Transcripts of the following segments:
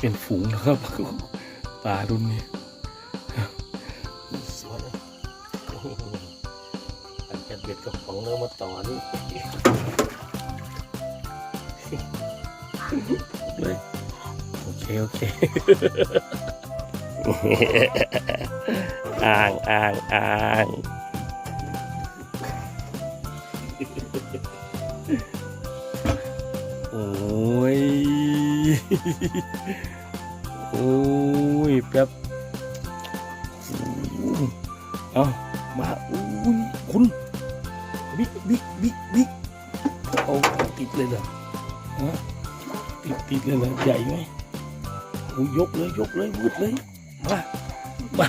เป็นฝูงนะครับปลารุ่นนี้สวยเลยโอ้โหอันจะเบ็ดกับของเนื้อมาต่อนี่เลยโอเค โอเคอ่างอ่างอ่าง โอ้ยแป๊บเอามาอุ้ยคุณบิ๊กบิ๊กบิ๊กบิ๊กเอาติดเลยเหรอฮะติดติดเลยเหรอใหญ่ไหมโอ้ยยกเลยยกเลยวืดเลยมามา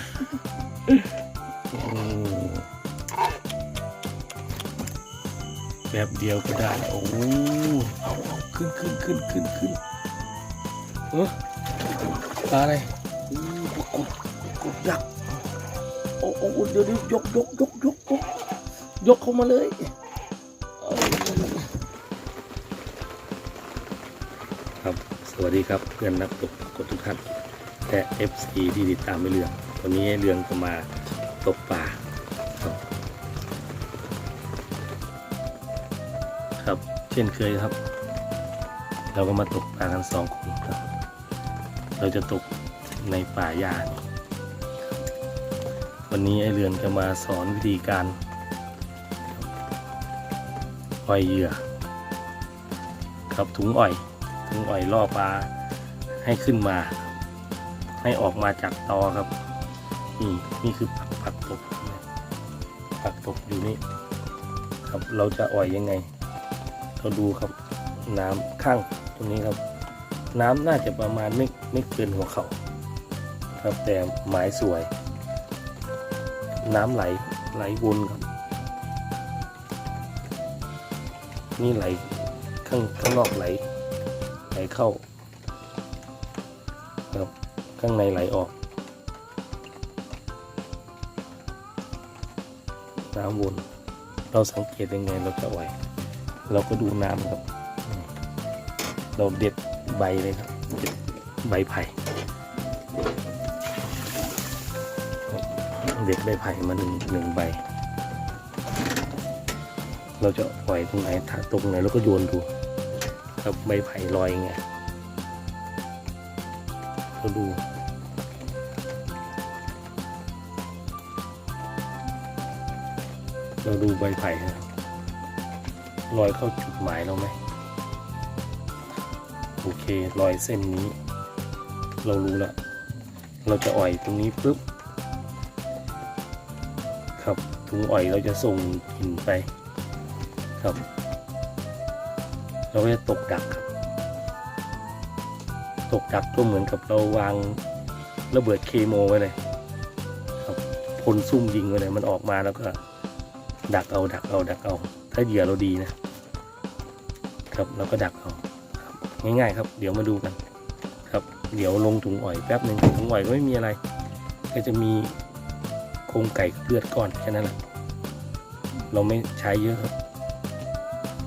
แบบเดียวก็ได้ โอ้เอาเอาขึ้นขึ้นขึ้นขึ้นขึ้น ปลาอะไรกดกดยักษ์โอ้โอ้เดี๋ยวเดี๋ยกยกยกยกยกยกเข้ามาเลยครับสวัสดีครับเพื่อนนักตกกดทุกท่านและ FC ที่ติดตามไม่เรืองวันนี้เรืองจะมาตกป่าครับครับ เช่นเคยครับ เราก็มาตกปลากันสองคนครับ เราจะตกในป่าหญ้าวันนี้ไอเรืองจะมาสอนวิธีการอ่อยเหยื่อครับถุงอ่อยถุงอ่อยล่อปลาให้ขึ้นมา ให้ออกมาจากตอครับ นี่นี่คือผักผักตบผักตบอยู่นี่ครับเราจะอ่อยยังไง เราดูครับน้ำข้างตรงนี้ครับ น้ำน่าจะประมาณไม่ไม่เกินหัวเขา่าครับแต่หมายสวย น้ำไหลไหลวนครับนี่ไหลข้างข้างนอกไหลไหลเข้าครับข้างในไหลออกน้ำวนเราสังเกตยังไงเราจะไหวเราก็ดูน้ำครับ เราเด็ด ใบเลยครับ ใบไผ่เด็ดใบไผ่มาหนึ่งหนึ่งใบ เราจะปล่อยตรงไหนถ้าตรงไหนเราก็โยนดูครับใบไผ่ลอยไงเราดูเราดูใบไผ่นะครับรอยเข้าจุดหมายเราไหม เครอยเส้นนี้ เรารู้ล้วเราจะอ่อยตรงนี้ปุ๊บครับถุงอ่อยเราจะส่งกลิ่นไปครับ เราก็จะตกดักครับ ตกดักก็เหมือนกับเราวางระเบิดเคโมไว้เลยครับพลซุ่มยิงไว้เลยมันออกมาแล้วก็ ดักเอาดักเอาดักเอา ถ้าเหยื่อเราดีนะ ครับเราก็ดักเอา ง่ายๆครับ เดี๋ยวมาดูกันครับ เดี๋ยวลงถุงอ่อยแป๊บหนึ่งถุงอ่อยก็ไม่มีอะไร ก็จะมีโครงไก่เลือดก้อนแค่นั้นแหละเราไม่ใช้เยอะครับ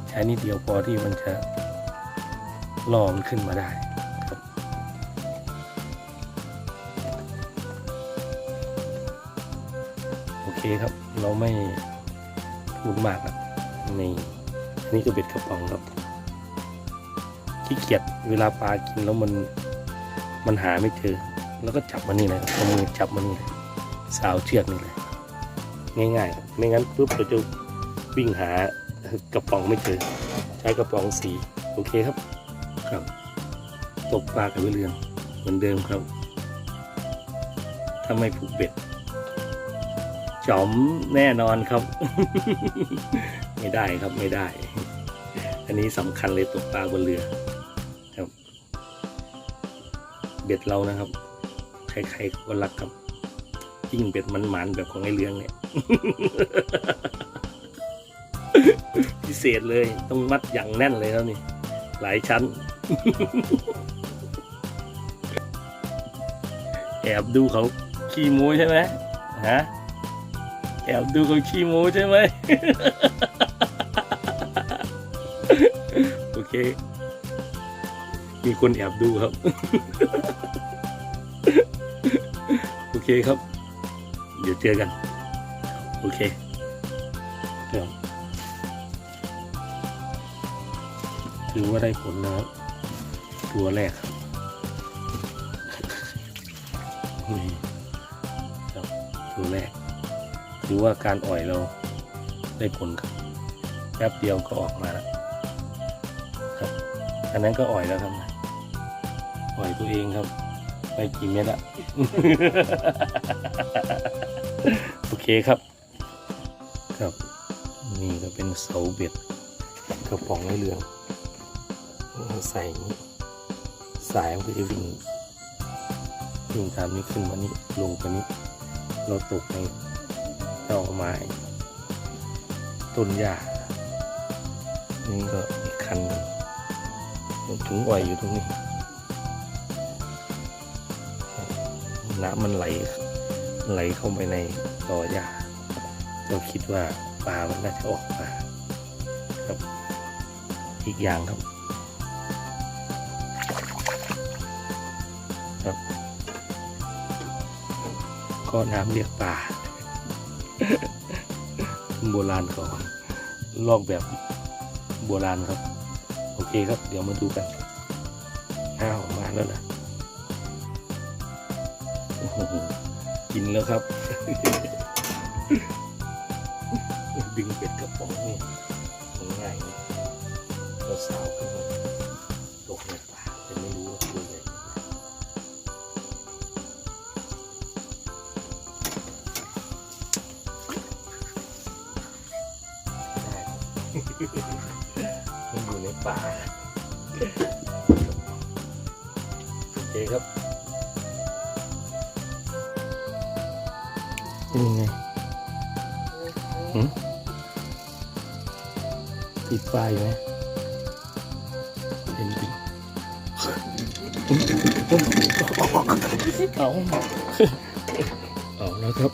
ใช้นิดเดียวพอที่มันจะล่อมันขึ้นมาได้ครับ โอเคครับเราไม่พูดมากครับนี่อันนี้ก็เบ็ดกระป๋องครับ ขี้เกียจเวลาปลากินแล้วมันมันหาไม่เจอ แล้วก็จับมันนี่เลยเอามือจับมันนี่เลยสาวเชือกนี่เลยง่ายๆ ไม่งั้นปุ๊บเราจะวิ่งหากระป๋องไม่เจอ ใช้กระป๋องสี โอเคครับ ครับ ตกปลากับเรืองเหมือนเดิมครับถ้าไม่ผูกเบ็ดจอมแน่นอนครับ ไม่ได้ครับไม่ได้ อันนี้สำคัญเลยตกปลาบนเรือ บ็ดเรานะครับ ใครๆก็รักครับยิ่งเบ็ดมันหมานๆแบบของไอ้เรืองเนี่ย พิเศษเลยต้องมัดอย่างแน่นเลยแล้วนี่ หลายชั้น แอบดูเขาขี้ม้ใช่ไหมฮะแอบดูเขาขี้ม้ใช่ไหม โอเค มีคนแอบดูครับ โอเคครับ เดี๋ยวเจอกัน โอเคเดี๋ยวถือว่าได้ผลนะครับ ตัวแรกครับนี่ครับตัวแรกถือว่าการอ่อยเราได้ผลครับแป๊บเดียวก็ออกมาแล้วครับอันนั้นก็อ่อยแล้วครับ ล่อยตัวเองครับ ไปกี่เม็ดละโอเคครับ ครับ นี่ก็เป็นเสาเบ็ดกระป๋องเหลืองใส่อย่างสายมันก็จะวิ่งวิ่งตามนี้ขึ้นมานี่ลงไปนี้ เราตกในดอกไม้ต้นหญ้านี่ก็อีกคันหนึ่งถุงอ้อยอยู่ตรงนี้ น้ำมันไหลไหลเข้าไปในตอหญ้าเราคิดว่าปลามันน่าจะออกมาครับอีกอย่างครับ ครับ ก็น้ำเรียกปลาโบราณเขาลอกแบบโบราณครับ โอเคครับ เดี๋ยวมาดูกันอ้าวมาแล้วนะ กินแล้วครับ ดึงเป็ดกระป๋องนี่มันง่ายนี่เราสาวขึ้นมาตกในป่าแต่ไม่รู้ว่าตัวใหญ่ไรมันอยู่ในป่าโอเคครับ เป็นยังไงหืมติดไฟไหมเห็นดิเอาเอาแล้วครับ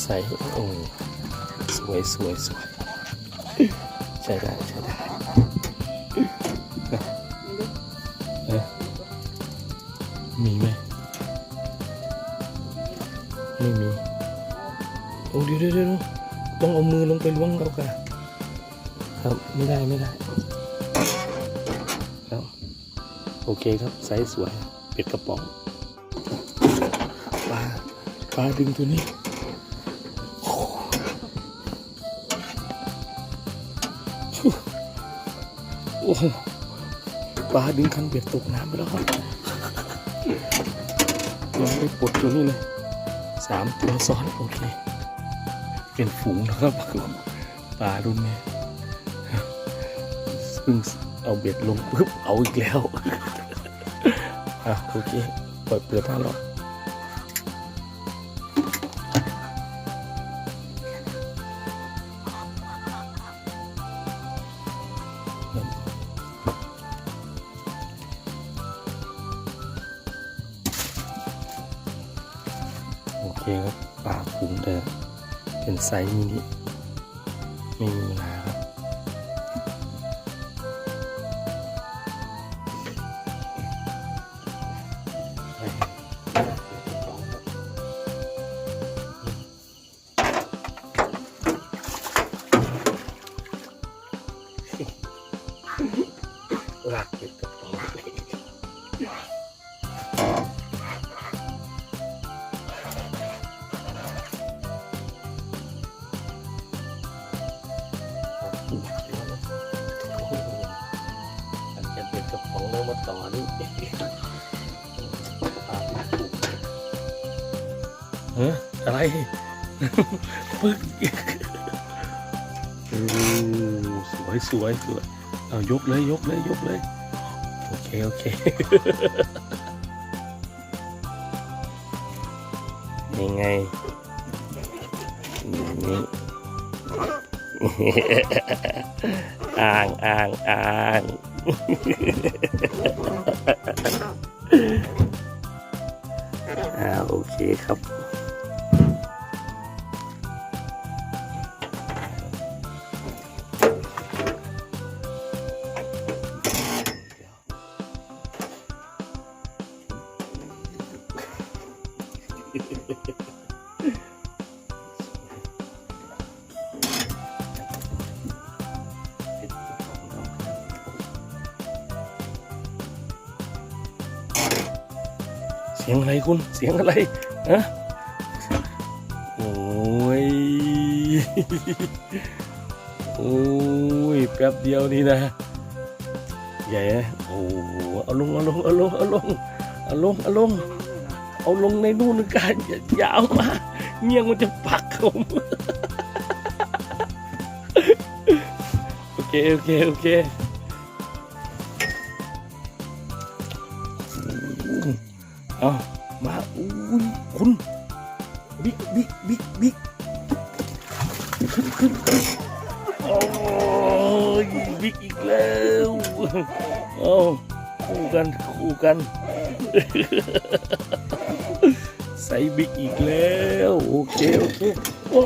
ใส่โอ้สวยสวยสวยใช่ได้ ต้องเอามือลงไปล้วงเอาค่ะครับไม่ได้ไม่ได้ครับโอเคครับไซส์สวยเป็ดกระป๋องปลาปลาดึงตัวนี้โอ้โหปลาดึงคันเบ็ดตกน้ำไปแล้วครับยังไม่ปลดตัวนี้เลยสามตัวซ้อนโอเค เป็นฝูงนะครับปลารุ่นนี้เพิ่งเอาเบ็ดลงปุ๊บเอาอีกแล้วอะโอเคปล่อยเปลือกท่าหรอกโอเคครับปลาฝูงเดิม เป็นไซส์มินิไม่มีปัญหาครับ องแล้วมาต่อนเกเฮ้ยอะไรปึ๊กโอ้สวยสวยสวยเอายกเลยยกเลยยกเลย โอเค โอเค ยังไงนี่อ่างอ่างอ่าง อ่าโอเคครับ สียงอะไรคุณเสียงอะไรฮะโอ้ยโอ้ยแป๊บเดียวนี่นะใหญ่โอ้เอาลงเอาลงเอาลงเอาลงเอาลงเอาลงเอาลงในนู่นกันอย่าเอามาเงี้ยงมันจะปักผมโอเคโอเคโอเค เอามาอุ้ยคุณบิ๊กบิ๊กบิ๊กบิ๊กขึ้นขึ้นโอ้ยบิ๊กอีกแล้วเอาคู่กันคู่กันใส่บิ๊กอีกแล้ว โอเค โอเคโอ้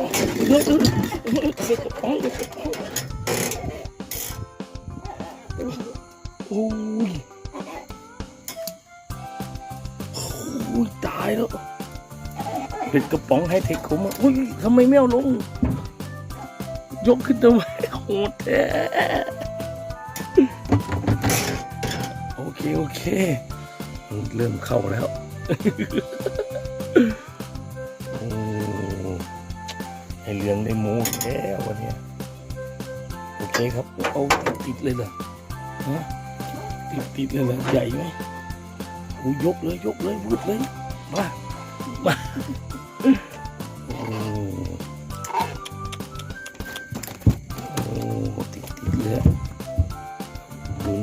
ย เป็นกระป๋องไฮเทคผมอะอุ้ยทำไมไม่เอาลง ยกขึ้นทำไมโหดแท้โอเค โอเค เริ่มเข้าแล้วโอ้ให้เลี้ยงได้หมูแค่วันเนี้ยโอเคครับเอาติดเลยเหรอฮะติดติดเลยเหรอใหญ่ไหมโอ้ยกเลยยกเลยวืดเลย มา มา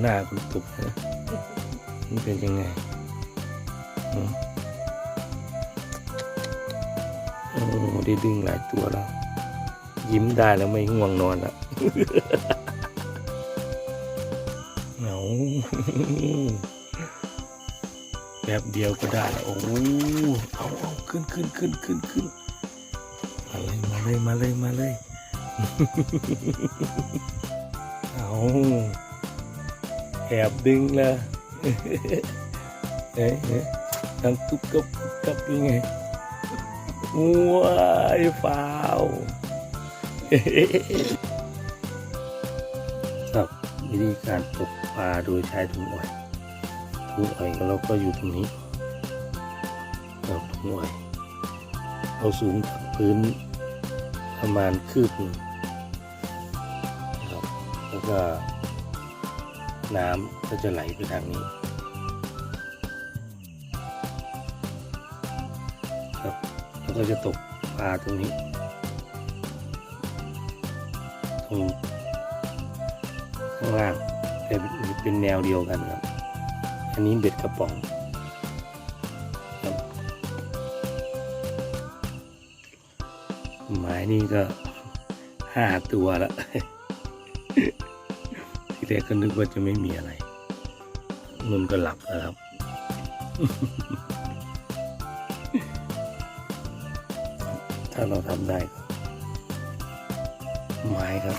ดูหน้าคุณตุกนะมันเป็นยังไงโอ้ได้ดึงหลายตัวแล้ว ยิ้มได้แล้วไม่ง่วงนอนล้วเหงาแบบเดียวก็ได้แล้โอ้เอาเอาขึ้นขึ้นขึ้นขึ้นขึ้นมาเลยมาเลยมาเลยมาเลยเอา แอบดึงละเอ๊ะเอ๊ะทั้งทุบกับทุบกับยังไงว้ายฟาวครับวิธีการตกปลาโดยใช้ถุงอ้อยถุงอ้อยเราก็อยู่ตรงนี้ครับถุงอ้อยเราสูงจากพื้นประมาณคืบหนึ่งครับแล้วก็ น้ำก็จะไหลไปทางนี้ครับแล้วก็จะตกปลาตรงนี้ตรงข้างล่างแต่เป็นแนวเดียวกันครับ อันนี้เบ็ดกระป๋องหมายนี่ก็ห้าตัวละ แรกก็นึกว่าจะไม่มีอะไรนุ่นก็หลับแล้วครับ ถ้าเราทำได้ก็ไม้ครับ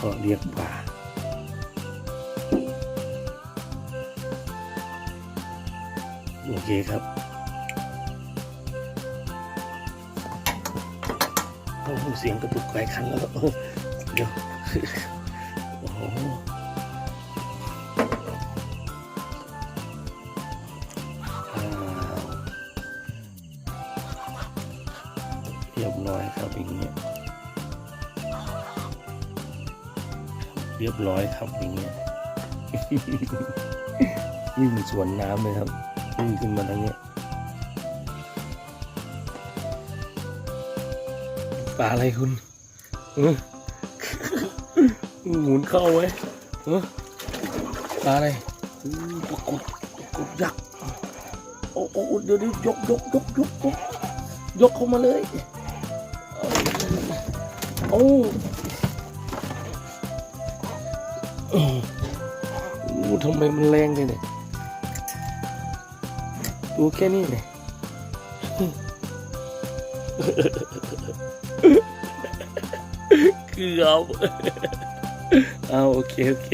ก็เรียกป่าโอเคครับ เสียงกระตุกหลายครั้งแล้วเออเดี๋ยวโอ้โหเรียบร้อยครับอย่างเงี้ยเรียบร้อยครับอย่างเงี้ยวิ่งสวนน้ำเลยครับวิ่งขึ้นมาทางเนี้ย ปลาอะไรคุณเออหมุนเข้าไว้เออปลาอะไรอู้ปรากฏปรากฏยักษ์โอ้โอ้เดี๋ยวเดี๋ยวยกยกยกยกยกยกเข้ามาเลยเอาโอ้อืมอู้ทำไมมันแรงเลยเนี่ยตัวแค่นี้เนี่ย เกือบเอาโอเค โอเค